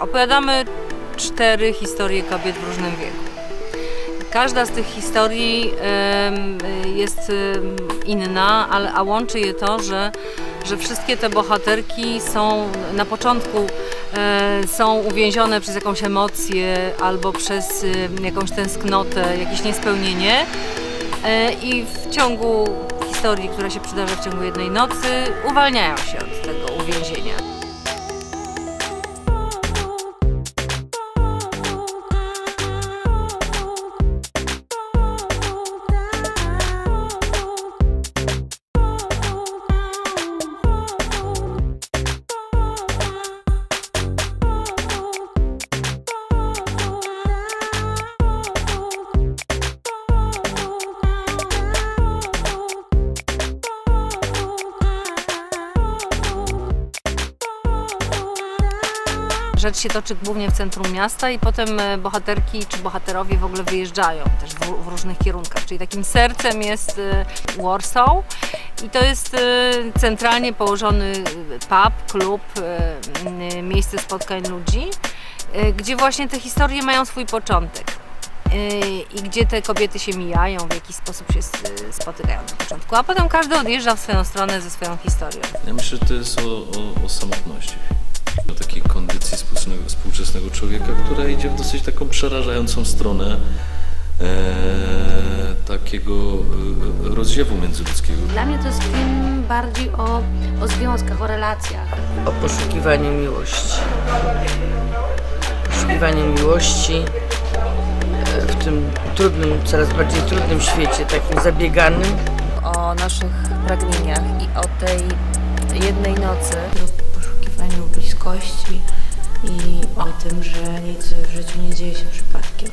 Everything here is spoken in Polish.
Opowiadamy cztery historie kobiet w różnym wieku. Każda z tych historii jest inna, ale, a łączy je to, że, że wszystkie te bohaterki są na początku e, są uwięzione przez jakąś emocję albo przez jakąś tęsknotę, jakieś niespełnienie e, i w ciągu historii, która się przydarza w ciągu jednej nocy, uwalniają się od tego uwięzienia. Rzecz się toczy głównie w centrum miasta i potem e, bohaterki czy bohaterowie w ogóle wyjeżdżają też w, w różnych kierunkach. Czyli takim sercem jest e, Warsaw i to jest e, centralnie położony pub, klub, miejsce spotkań ludzi, gdzie właśnie te historie mają swój początek. I gdzie te kobiety się mijają, w jaki sposób się spotykają na początku, a potem każdy odjeżdża w swoją stronę ze swoją historią. Ja myślę, że to jest o, o, o samotności. O takiej współczesnego, współczesnego człowieka, która idzie w dosyć taką przerażającą stronę e, takiego e, rozdziewu międzyludzkiego. Dla mnie to jest film bardziej o, o związkach, o relacjach. o poszukiwaniu miłości. Poszukiwanie miłości e, w tym trudnym, coraz bardziej trudnym świecie, takim zabieganym. o naszych pragnieniach i o tej jednej nocy. Nic w życiu nie dzieje się przypadkiem.